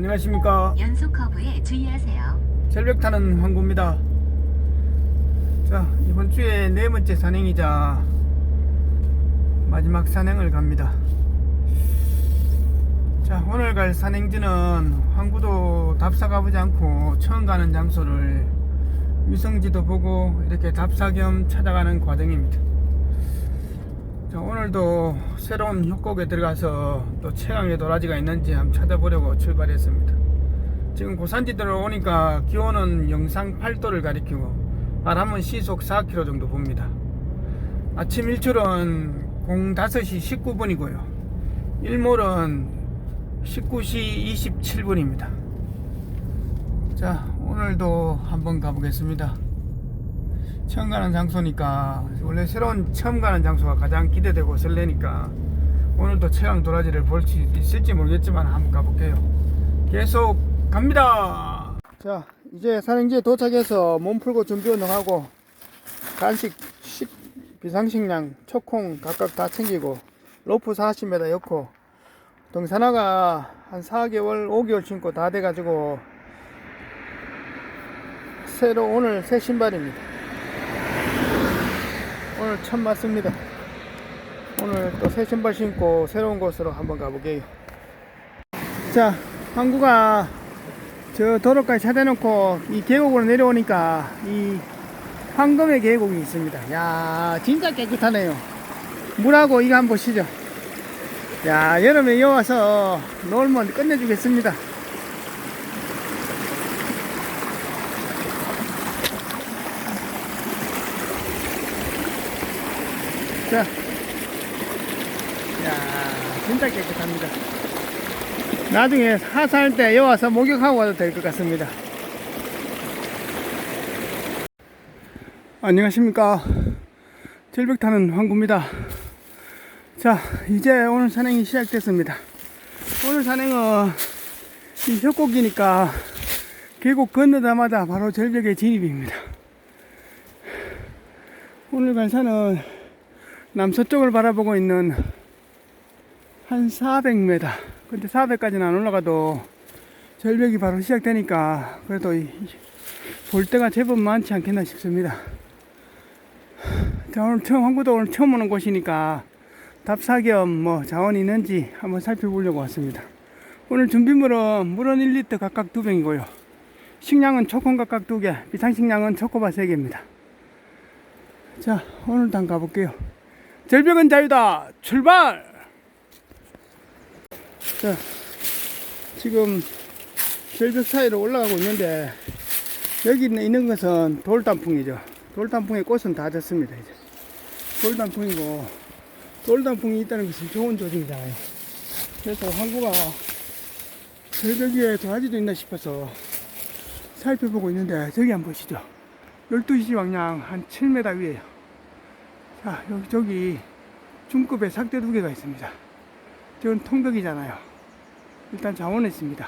안녕하십니까? 연속 커브에 주의하세요. 절벽 타는 황구입니다. 자 이번 주에 네 번째 산행이자 마지막 산행을 갑니다. 자 오늘 갈 산행지는 황구도 답사 가보지 않고 처음 가는 장소를 위성지도 보고 이렇게 답사 겸 찾아가는 과정입니다 자, 오늘도 새로운 협곡에 들어가서 또 최강의 도라지가 있는지 한번 찾아보려고 출발했습니다 지금 고산지 들어오니까 기온은 영상 8도를 가리키고 바람은 시속 4km 정도 봅니다. 아침 일출은 05시 19분이고요. 일몰은 19시 27분입니다. 자, 오늘도 한번 가보겠습니다. 처음 가는 장소니까 원래 새로운 처음 가는 장소가 가장 기대되고 설레니까 오늘도 최강 도라지를 볼 수 있을지 모르겠지만 한번 가볼게요. 계속 갑니다. 자, 이제 산행지에 도착해서 몸 풀고 준비 운동하고 간식, 식, 비상식량, 초콩 각각 다 챙기고 로프 40m 엮고 동산화가 한 4개월, 5개월 신고 다 돼가지고 새로 오늘 새 신발입니다. 오늘 처음 맞습니다. 오늘 또 새 신발 신고 새로운 곳으로 한번 가볼게요. 자, 항구가 저 도로까지 찾아놓고 이 계곡으로 내려오니까 이 황금의 계곡이 있습니다. 야, 진짜 깨끗하네요. 물하고 이거 한번 보시죠. 야, 여름에 여기 와서 놀면 끝내주겠습니다. 진짜 깨끗합니다. 나중에 하사할 때 여기 와서 목욕하고 와도 될 것 같습니다. 안녕하십니까. 절벽 타는 황구입니다. 자, 이제 오늘 산행이 시작됐습니다. 오늘 산행은 이 협곡이니까 계곡 건너자마자 바로 절벽의 진입입니다. 오늘 갈 산은 남서쪽을 바라보고 있는 한 400m. 근데 400까지는 안 올라가도 절벽이 바로 시작되니까 그래도 이- 볼 때가 제법 많지 않겠나 싶습니다. 자, 오늘 처음, 한국도 오늘 처음 오는 곳이니까 답사 겸 뭐 자원이 있는지 한번 살펴보려고 왔습니다. 오늘 준비물은 물은 1리터 각각 2병이고요. 식량은 초콘 각각 2개, 비상식량은 초코바 3개입니다. 자, 오늘도 한번 가볼게요. 절벽은 자유다! 출발! 자, 지금 절벽 사이로 올라가고 있는데 여기 있는- 것은 돌단풍이죠. 돌단풍의 꽃은 다 졌습니다. 이제 돌단풍이고 돌단풍이 있다는 것은 좋은 조짐이잖아요. 그래서 항구가 절벽 위에 도화지도 있나 싶어서 살펴보고 있는데 저기 한번 보시죠. 12시 방향 한 7m 위에요. 자, 여기 저기 중급의 삭대 두 개가 있습니다. 저건 통벽이잖아요. 일단 자원에 있습니다.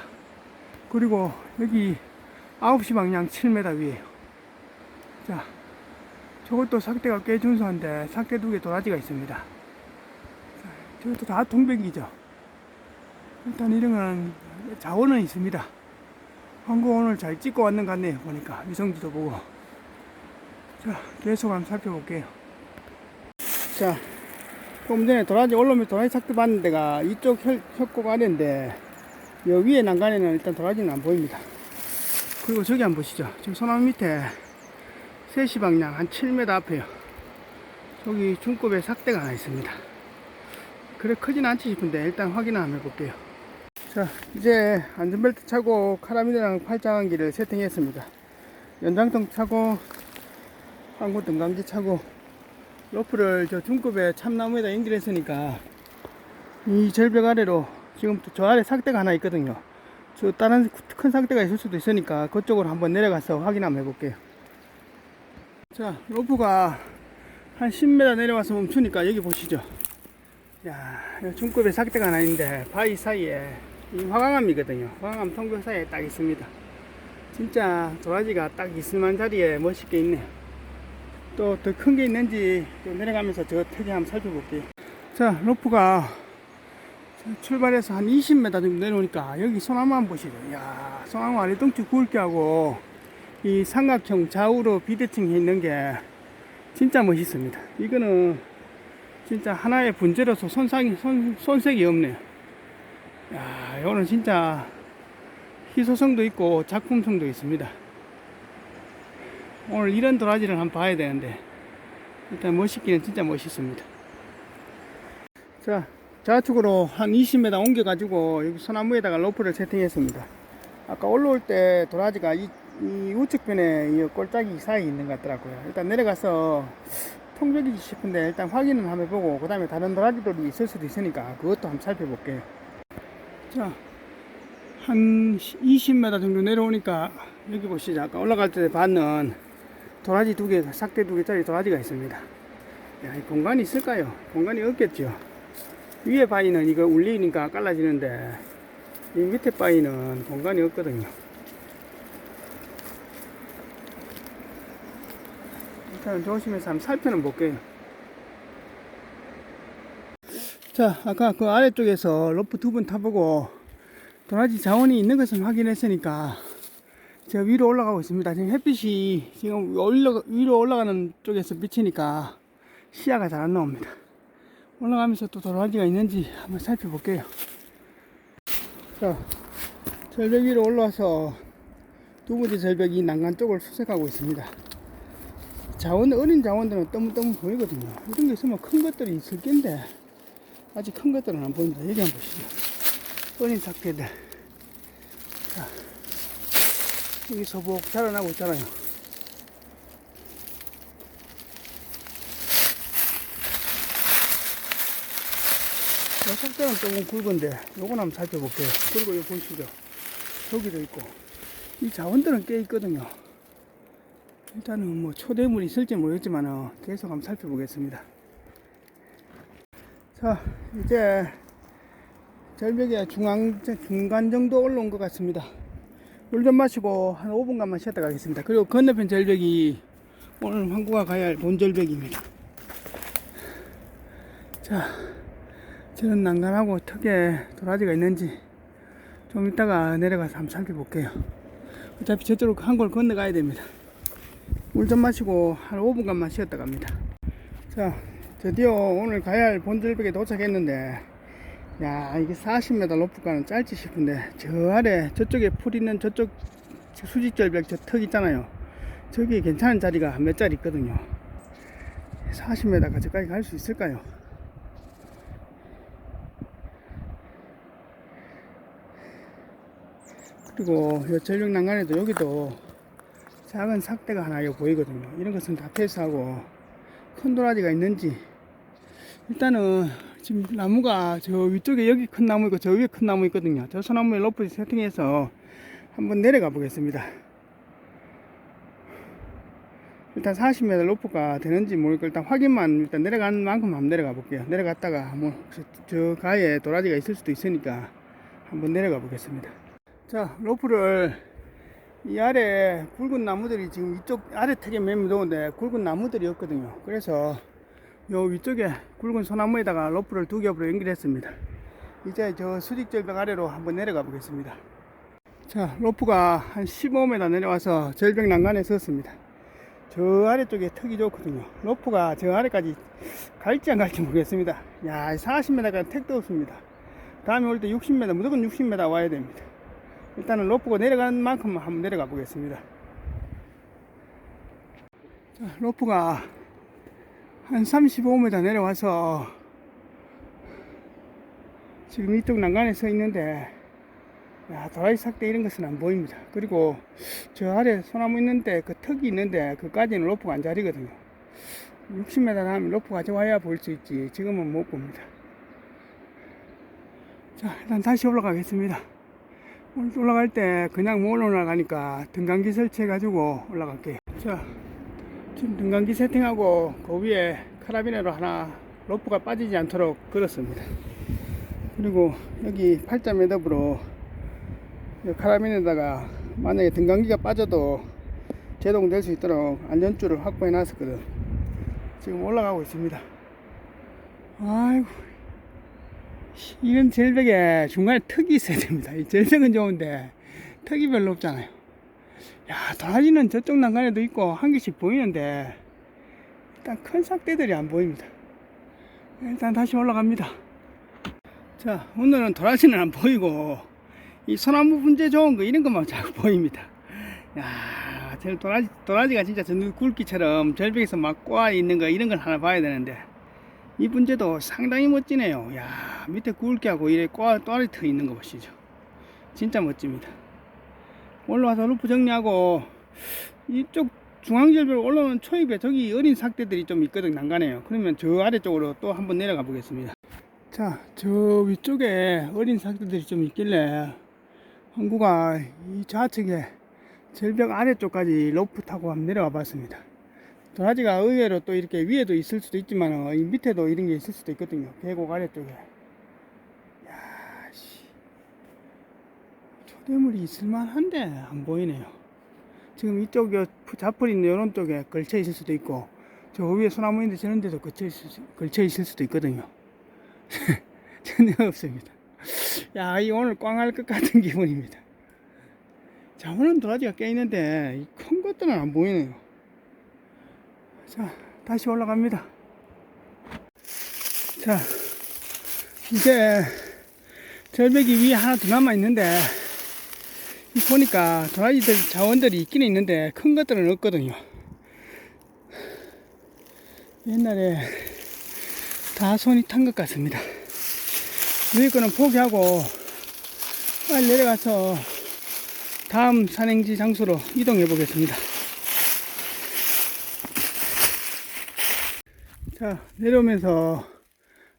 그리고 여기 9시 방향 7m 위에요. 자, 저것도 삭대가 꽤 준수한데 삭대 두 개 도라지가 있습니다. 자, 저것도 다 통벽이죠. 일단 이런 건 자원은 있습니다. 한국 오늘 잘 찍고 왔는 것 같네요. 보니까 위성지도 보고. 자, 계속 한번 살펴볼게요. 자, 조금 전에 도라지 올라오면 도라지 삭대 봤는 데가 이쪽 혈, 협곡 아래인데 여기 위에 난간에는 일단 도라지는 안 보입니다. 그리고 저기 한번 보시죠. 지금 소나무 밑에 3시 방향 한 7m 앞에요. 저기 중급의 삭대가 하나 있습니다. 그래 크진 않지 싶은데 일단 확인 한번 해볼게요. 자 이제 안전벨트 차고 카라비드랑 팔짱기를 세팅했습니다. 연장통 차고 항구 등강지 차고 로프를 저 중급의 참나무에다 연결했으니까 이 절벽 아래로 지금 또저 아래 삭대가 하나 있거든요. 저 다른 큰 삭대가 있을 수도 있으니까 그쪽으로 한번 내려가서 확인 한번 해볼게요. 자, 로프가 한 10m 내려와서 멈추니까 여기 보시죠. 야, 중급의 삭대가 하나 있는데 바위 사이에 이 화강암이거든요. 화강암 통벽 사이에 딱 있습니다. 진짜 도라지가 딱 있을 만 자리에 멋있게 있네요. 또더 큰 게 있는지 또 내려가면서 저 태기 한번 살펴볼게요. 자, 로프가 출발해서 한 20m 정도 내려오니까 여기 소나무 한번 보시죠. 이야, 소나무 아래 똥치 굵게 하고 이 삼각형 좌우로 비대칭이 있는 게 진짜 멋있습니다. 이거는 진짜 하나의 분재로서 손상이, 손, 손색이 없네요. 야, 이거는 진짜 희소성도 있고 작품성도 있습니다. 오늘 이런 도라지를 한번 봐야 되는데 일단 멋있기는 진짜 멋있습니다. 자, 좌측으로 한 20m 옮겨가지고 여기 소나무에다가 로프를 세팅했습니다. 아까 올라올 때 도라지가 이, 이 우측편에 이 꼴짝이 사이에 있는 것 같더라고요. 일단 내려가서 통적이지 싶은데 일단 확인은 한번 해보고 그 다음에 다른 도라지들이 있을 수도 있으니까 그것도 한번 살펴볼게요. 자, 한 20m 정도 내려오니까 여기 보시죠. 아까 올라갈 때 봤는 도라지 두 개, 삭대 두 개짜리 도라지가 있습니다. 야, 이 공간이 있을까요? 공간이 없겠죠. 위에 바위는 이거 울리니까 깔라지는데 이 밑에 바위는 공간이 없거든요. 일단 조심해서 한번 살펴는 볼게요. 자, 아까 그 아래쪽에서 로프 두 번 타보고 도라지 자원이 있는 것을 확인했으니까 제가 위로 올라가고 있습니다. 지금 햇빛이 지금 올라, 위로 올라가는 쪽에서 비치니까 시야가 잘 안 나옵니다. 올라가면서 또 도라지가 있는지 한번 살펴볼게요. 자, 절벽 위로 올라와서 두 번째 절벽이 난간 쪽을 수색하고 있습니다. 자원, 어린 자원들은 떠문떠문 보이거든요. 이런 게 있으면 큰 것들이 있을 텐데, 아직 큰 것들은 안 보입니다. 여기 한번 보시죠. 어린 삭대들. 자, 여기 소복 자라나고 있잖아요. 요 속도는 조금 굵은데 요건 한번 살펴볼게요. 그리고 요 보시죠 저기도 있고. 이 자원들은 꽤 있거든요. 일단은 뭐 초대물이 있을지 모르겠지만 계속 한번 살펴보겠습니다. 자 이제 절벽의 중앙, 중간 정도 올라온 것 같습니다. 물 좀 마시고 한 5분간만 쉬었다 가겠습니다. 그리고 건너편 절벽이 오늘 황구가 가야 할 본 절벽입니다. 자 저는 난간하고 턱에 도라지가 있는지 좀 이따가 내려가서 한번 살펴볼게요. 어차피 저쪽으로 한 골 건너가야 됩니다. 물 좀 마시고 한 5분간만 쉬었다 갑니다. 자, 드디어 오늘 가야 할 본절벽에 도착했는데, 야, 이게 40m 높을까는 짧지 싶은데, 저 아래, 저쪽에 풀 있는 저쪽 수직절벽 저 턱 있잖아요. 저기 괜찮은 자리가 몇 자리 있거든요. 40m 가까이 갈수 있을까요? 그리고 요 전력 난간에도 여기도 작은 삭대가 하나 여기 보이거든요. 이런 것은 다 패스하고 큰 도라지가 있는지 일단은 지금 나무가 저 위쪽에 여기 큰 나무 있고 저 위에 큰 나무 있거든요. 저 소나무에 로프 세팅해서 한번 내려가 보겠습니다. 일단 40m 로프가 되는지 모르니까 일단 확인만 일단 내려가는 만큼 한번 내려가 볼게요. 내려갔다가 뭐 저 가에 도라지가 있을 수도 있으니까 한번 내려가 보겠습니다. 자, 로프를 이 아래 굵은 나무들이 지금 이쪽 아래 턱에 매미 놓은데 굵은 나무들이 없거든요. 그래서 요 위쪽에 굵은 소나무에다가 로프를 두 겹으로 연결했습니다. 이제 저 수직절벽 아래로 한번 내려가 보겠습니다. 자, 로프가 한 15m 내려와서 절벽 난간에 섰습니다. 저 아래쪽에 턱이 좋거든요. 로프가 저 아래까지 갈지 안 갈지 모르겠습니다. 야, 40m까지 택도 없습니다. 다음에 올 때 60m, 무조건 60m 와야 됩니다. 일단은 로프가 내려가는 만큼 한번 내려가 보겠습니다. 자, 로프가 한 35m 내려와서 지금 이쪽 난간에 서 있는데 야, 도라지 삭대 이런 것은 안 보입니다. 그리고 저 아래 소나무 있는데 그 턱이 있는데 그까지는 로프가 안 자리거든요. 60m 다음에 로프 가져와야 볼 수 있지. 지금은 못 봅니다. 자, 일단 다시 올라가겠습니다. 올라갈 때 그냥 못 올라가니까 등간기 설치해가지고 올라갈게요. 자, 지금 등간기 세팅하고 그 위에 카라비네로 하나 로프가 빠지지 않도록 걸었습니다. 그리고 여기 팔자 매듭으로 이 카라비네에다가 만약에 등간기가 빠져도 제동될 수 있도록 안전줄을 확보해 놨었거든. 지금 올라가고 있습니다. 아이고. 이런 절벽에 중간에 턱이 있어야 됩니다. 이 절벽은 좋은데 턱이 별로 없잖아요. 야, 도라지는 저쪽 난간에도 있고 한 개씩 보이는데 일단 큰 삭대들이 안 보입니다. 일단 다시 올라갑니다. 자, 오늘은 도라지는 안 보이고 이 소나무 분재 좋은 거 이런 것만 자꾸 보입니다. 야, 저 도라지, 도라지가 진짜 저 굵기처럼 절벽에서 막 꼬아 있는 거 이런 걸 하나 봐야 되는데 이 분재도 상당히 멋지네요. 야, 밑에 굵게 하고 이래 또아리 터 있는 거 보시죠. 진짜 멋집니다. 올라와서 루프 정리하고 이쪽 중앙절벽 올라오는 초입에 저기 어린 삭대들이 좀 있거든 난간에요. 그러면 저 아래쪽으로 또 한번 내려가 보겠습니다. 자, 저 위쪽에 어린 삭대들이 좀 있길래 항구가 이 좌측에 절벽 아래쪽까지 로프 타고 한번 내려가 봤습니다. 도라지가 의외로 또 이렇게 위에도 있을 수도 있지만 이 밑에도 이런 게 있을 수도 있거든요. 계곡 아래쪽에. 야, 씨. 초대물이 있을만한데 안 보이네요. 지금 이쪽 요 자풀 있는 이런 쪽에 걸쳐 있을 수도 있고 저 위에 소나무 있는데 저런 데도 걸쳐 있을, 수- 걸쳐 있을 수도 있거든요. 전혀 없습니다. 야, 이 오늘 꽝할 것 같은 기분입니다. 자, 오늘 도라지가 꽤 있는데 이큰 것들은 안 보이네요. 자, 다시 올라갑니다. 자, 이제 절벽이 위에 하나 더 남아 있는데 이 보니까 도라지들 자원들이 있기는 있는데 큰 것들은 없거든요. 옛날에 다 손이 탄 것 같습니다. 위에 거는 포기하고 빨리 내려가서 다음 산행지 장소로 이동해 보겠습니다. 자, 내려오면서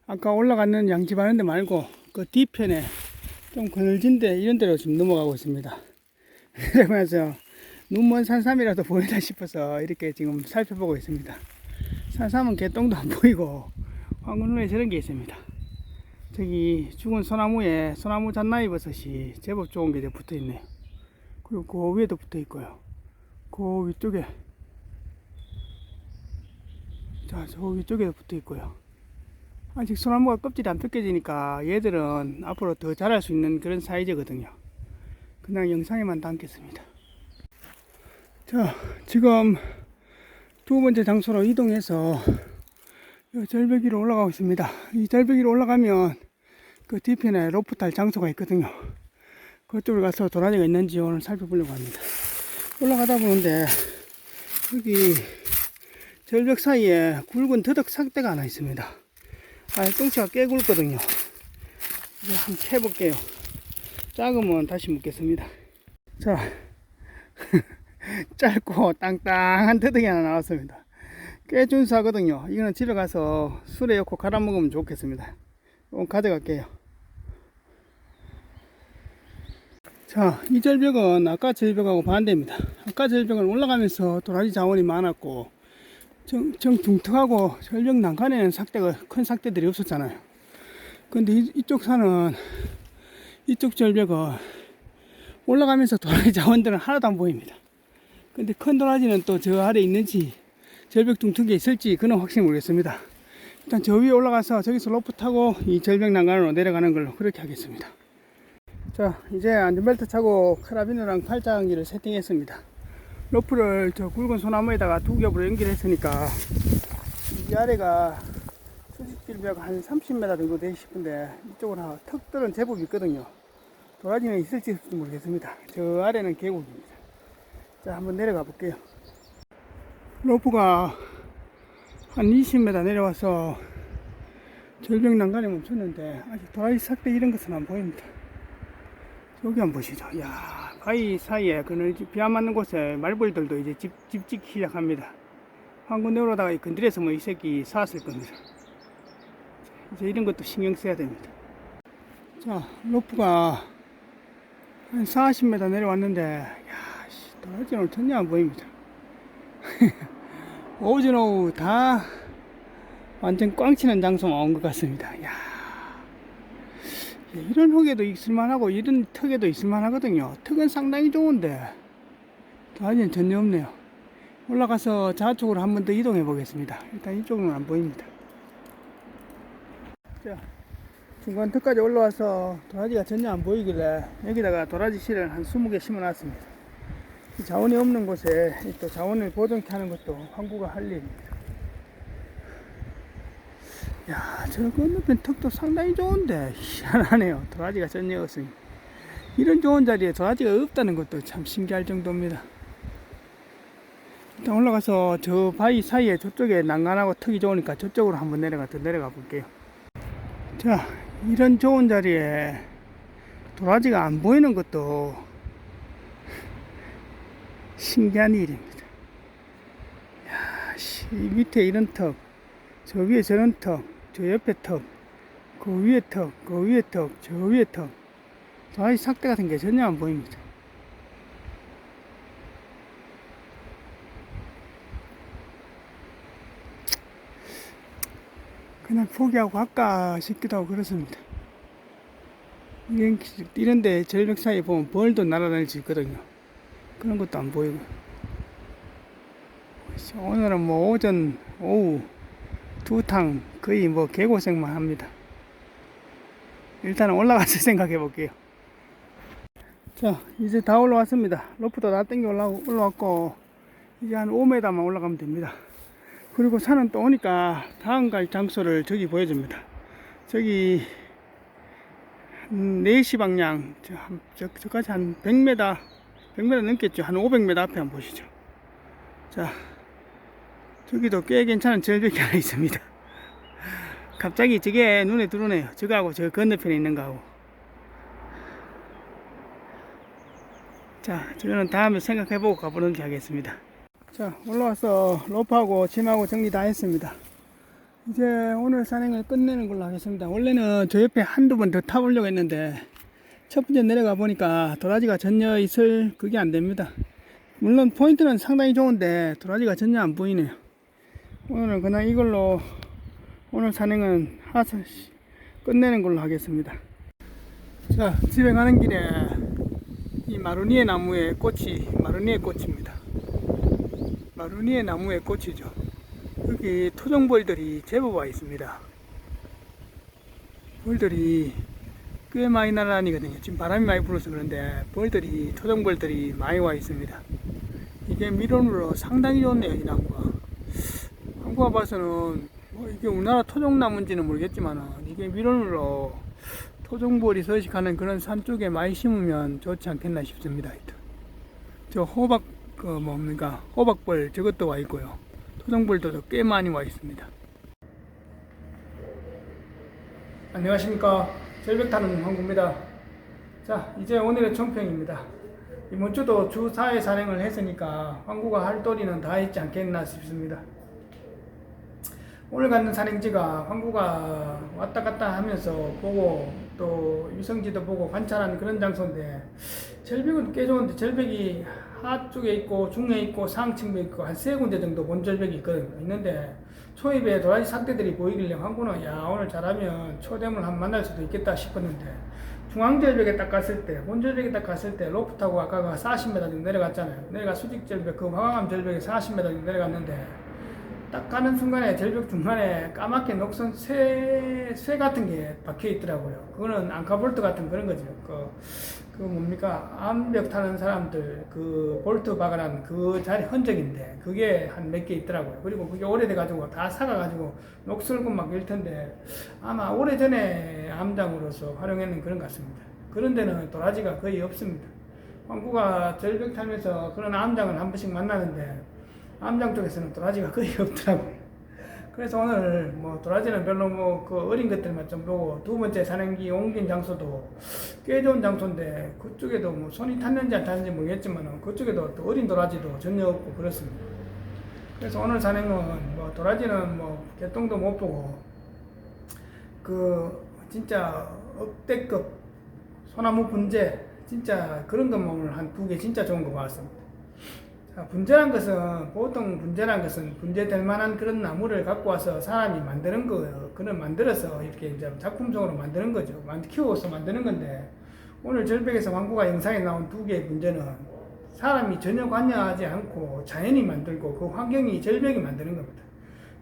아까 올라갔는 양집 하는 데 말고 그 뒤편에 좀 그늘진 데 이런 데로 지금 넘어가고 있습니다. 그러면서 눈먼 산삼이라도 보이다 싶어서 이렇게 지금 살펴보고 있습니다. 산삼은 개똥도 안 보이고 황금루에 저런 게 있습니다. 저기 죽은 소나무에 소나무 잣나이 버섯이 제법 좋은 게 붙어 있네요. 그리고 그 위에도 붙어 있고요. 그 위쪽에 자, 저 위쪽에도 붙어 있고요. 아직 소나무가 껍질이 안 벗겨지니까 얘들은 앞으로 더 자랄 수 있는 그런 사이즈거든요. 그냥 영상에만 담겠습니다. 자, 지금 두 번째 장소로 이동해서 이 절벽 위로 올라가고 있습니다. 이 절벽 위로 올라가면 그 뒤편에 로프 탈 장소가 있거든요. 그쪽으로 가서 도라지가 있는지 오늘 살펴보려고 합니다. 올라가다 보는데 여기 절벽 사이에 굵은 더덕 삭대가 하나 있습니다. 아, 똥치가 꽤 굵거든요. 이제 한번 캐볼게요. 작으면 다시 묻겠습니다. 자, 짧고 땅땅한 더덕이 하나 나왔습니다. 꽤 준수하거든요. 이거는 집에 가서 술에 넣고 갈아 먹으면 좋겠습니다. 이거 가져갈게요. 자, 이 절벽은 아까 절벽하고 반대입니다. 아까 절벽은 올라가면서 도라지 자원이 많았고, 정, 정 둥툭하고 절벽 난간에는 삭대가, 큰 삭대들이 없었잖아요. 근데 이, 이쪽 산은, 이쪽 절벽은 올라가면서 도라지 자원들은 하나도 안 보입니다. 근데 큰 도라지는 또 저 아래 있는지, 절벽 둥툭에 있을지, 그는 확실히 모르겠습니다. 일단 저 위에 올라가서 저기서 로프 타고 이 절벽 난간으로 내려가는 걸로 그렇게 하겠습니다. 자, 이제 안전벨트 차고 카라비너랑 팔짱기를 세팅했습니다. 로프를 저 굵은 소나무에다가 두 겹으로 연결했으니까 이 아래가 수직질벽 한 30m 정도 되시 싶은데 이쪽으로 턱들은 제법 있거든요. 도라지는 있을지 모르겠습니다. 저 아래는 계곡입니다. 자, 한번 내려가 볼게요. 로프가 한 20m 내려와서 절벽 난간에 멈췄는데 아직 도라지 삭대 이런 것은 안 보입니다. 여기 한번 보시죠. 야 바위 사이에 그늘 비안 맞는 곳에 말벌들도 이제 집, 집 짓기 시작합니다. 황군 내려다가 건드려서 뭐이 새끼 사왔을 겁니다. 이제 이런 것도 신경 써야 됩니다. 자, 로프가 한 40m 내려왔는데, 야, 씨, 오늘 전혀 안 보입니다. 오전 오후 다 완전 꽝 치는 장소만 온 것 같습니다. 야. 예, 이런 흙에도 있을만하고 이런 턱에도 있을만하거든요. 턱은 상당히 좋은데 도라지는 전혀 없네요. 올라가서 좌측으로 한 번 더 이동해 보겠습니다. 일단 이쪽은 안 보입니다. 자, 중간 턱까지 올라와서 도라지가 전혀 안 보이길래 여기다가 도라지 씨를 한 20개 심어 놨습니다. 이 자원이 없는 곳에 이또 자원을 보존케 하는 것도 황구가 할 일입니다. 야, 저 건너편 턱도 상당히 좋은데 희한하네요. 도라지가 전혀 없으니 이런 좋은 자리에 도라지가 없다는 것도 참 신기할 정도입니다. 일단 올라가서 저 바위 사이에 저쪽에 난간하고 턱이 좋으니까 저쪽으로 한번 내려가 더 내려가 볼게요. 자, 이런 좋은 자리에 도라지가 안 보이는 것도 신기한 일입니다. 야, 씨, 이 밑에 이런 턱, 저 위에 저런 턱, 저 옆에 턱, 그 위에 턱, 그 위에 턱, 저 위에 턱. 도라지 삭대 같은 게 전혀 안 보입니다. 그냥 포기하고 할까 싶기도 하고 그렇습니다. 이런, 이런데 절벽 사이에 보면 벌도 날아다닐 수 있거든요. 그런 것도 안 보이고. 오늘은 뭐 오전, 오후 두탕 거의 뭐 개고생만 합니다. 일단은 올라가서 생각해 볼게요. 자, 이제 다 올라왔습니다. 로프도 다 땡겨 올라, 올라왔고, 이제 한 5m만 올라가면 됩니다. 그리고 산은 또 오니까 다음 갈 장소를 저기 보여줍니다. 저기 음, 4시 방향 저, 한- 저, 저까지 한 100m 100m 넘겠죠. 한 500m 앞에 한번 보시죠. 자 저기도 꽤 괜찮은 절벽이 하나 있습니다. 갑자기 저게 눈에 들어오네요. 저거하고 저 건너편에 있는 거하고. 자, 저거는 다음에 생각해보고 가보는 게 하겠습니다. 자, 올라와서 로프하고 짐하고 정리 다 했습니다. 이제 오늘 산행을 끝내는 걸로 하겠습니다. 원래는 저 옆에 한두 번 더 타보려고 했는데, 첫 번째 내려가 보니까 도라지가 전혀 있을 그게 안 됩니다. 물론 포인트는 상당히 좋은데, 도라지가 전혀 안 보이네요. 오늘은 그냥 이걸로, 오늘 산행은 하서 끝내는 걸로 하겠습니다. 자, 집에 가는 길에 이 마루니에 나무의 꽃이 마루니에 꽃입니다. 마루니에 나무의 꽃이죠. 여기 토종벌들이 제법 와 있습니다. 벌들이 꽤 많이 날아다니거든요. 지금 바람이 많이 불어서 그런데 벌들이 토종벌들이 많이 와 있습니다. 이게 미론으로 상당히 좋네요. 이 나무가. 한국와 봐서는 뭐 이게 우리나라 토종나무인지는 모르겠지만 이게 미론으로 토종벌이 서식하는 그런 산 쪽에 많이 심으면 좋지 않겠나 싶습니다. 저 호박 그 뭡니까 호박벌 저것도 와 있고요. 토종벌도 꽤 많이 와 있습니다. 안녕하십니까 절벽 타는 황구입니다. 자 이제 오늘의 총평입니다. 이번 주도 주 4회 산행을 했으니까 황구가 할 도리는 다 했지 않겠나 싶습니다. 오늘 가는 산행지가 황구가 왔다 갔다 하면서 보고 또 유성지도 보고 관찰하는 그런 장소인데 절벽은 꽤 좋은데 절벽이 하 쪽에 있고 중에 있고 상층도 있고 한 세 군데 정도 본 절벽이 있거든요. 있는데 초입에 도라지 삭대들이 보이길래 황구는 야 오늘 잘하면 초대물 한번 만날 수도 있겠다 싶었는데 중앙절벽에 딱 갔을 때 본절벽에 딱 갔을 때 로프 타고 아까 가 40m 정도 내려갔잖아요. 내가 수직절벽 그 화강암 절벽에 40m 정도 내려갔는데 딱 가는 순간에 절벽 중간에 까맣게 녹슨 쇠, 쇠 같은 게 박혀 있더라고요. 그거는 앙카볼트 같은 그런 거죠. 그, 그 뭡니까? 암벽 타는 사람들 그 볼트 박아놓은 그 자리 흔적인데 그게 한 몇 개 있더라고요. 그리고 그게 오래돼가지고 다 사가가지고 녹슬고 막 이럴 텐데 아마 오래전에 암장으로서 활용했는 그런 것 같습니다. 그런 데는 도라지가 거의 없습니다. 황구가 절벽 타면서 그런 암장을 한 번씩 만나는데 암장 쪽에서는 도라지가 거의 없더라고요. 그래서 오늘 뭐 도라지는 별로 뭐 그 어린 것들만 좀 보고 두 번째 산행기 옮긴 장소도 꽤 좋은 장소인데 그쪽에도 뭐 손이 탔는지 안 탔는지 모르겠지만 그쪽에도 또 어린 도라지도 전혀 없고 그렇습니다. 그래서 오늘 산행은 뭐 도라지는 뭐 개똥도 못 보고 그 진짜 억대급 소나무 분재 진짜 그런 것만 오늘 한 두 개 진짜 좋은 거 봤습니다. 자, 분재란 것은 보통 분재란 것은 분재될 만한 그런 나무를 갖고 와서 사람이 만드는 거예요. 그는 만들어서 이렇게 이제 작품성으로 만드는 거죠. 만 키워서 만드는 건데 오늘 절벽에서 왕구가 영상에 나온 두 개의 분재는 사람이 전혀 관여하지 않고 자연이 만들고 그 환경이 절벽이 만드는 겁니다.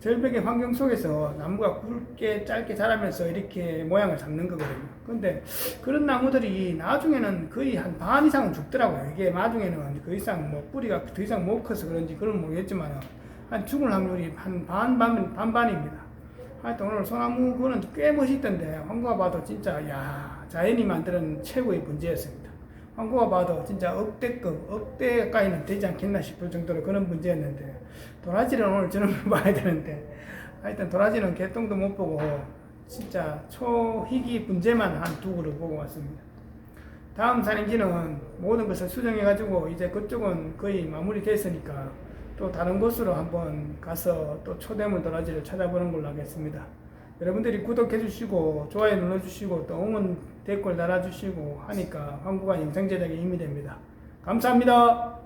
절벽의 환경 속에서 나무가 굵게 짧게 자라면서 이렇게 모양을 잡는 거거든요. 근데 그런 나무들이 나중에는 거의 한 반 이상은 죽더라고요. 이게 나중에는 그 이상 뭐 뿌리가 더 이상 못 커서 그런지 그건 모르겠지만 한 죽을 확률이 한 반, 반, 반반입니다. 하여튼 오늘 소나무 그거는 꽤 멋있던데 황구가 봐도 진짜 야 자연이 만드는 최고의 문제였습니다. 황구가 봐도 진짜 억대급 억대 가까지는 되지 않겠나 싶을 정도로 그런 문제였는데 도라지는 오늘 저녁에 봐야 되는데 하여튼 도라지는 개똥도 못 보고 진짜 초희귀 분재만 한 두 그루 보고 왔습니다. 다음 산행지는 모든 것을 수정해가지고 이제 그쪽은 거의 마무리됐으니까 또 다른 곳으로 한번 가서 또 초대물 도라지를 찾아보는 걸로 하겠습니다. 여러분들이 구독해 주시고 좋아요 눌러 주시고 또 응원 댓글 달아 주시고 하니까 황구가 영상 제작에 힘이 됩니다. 감사합니다.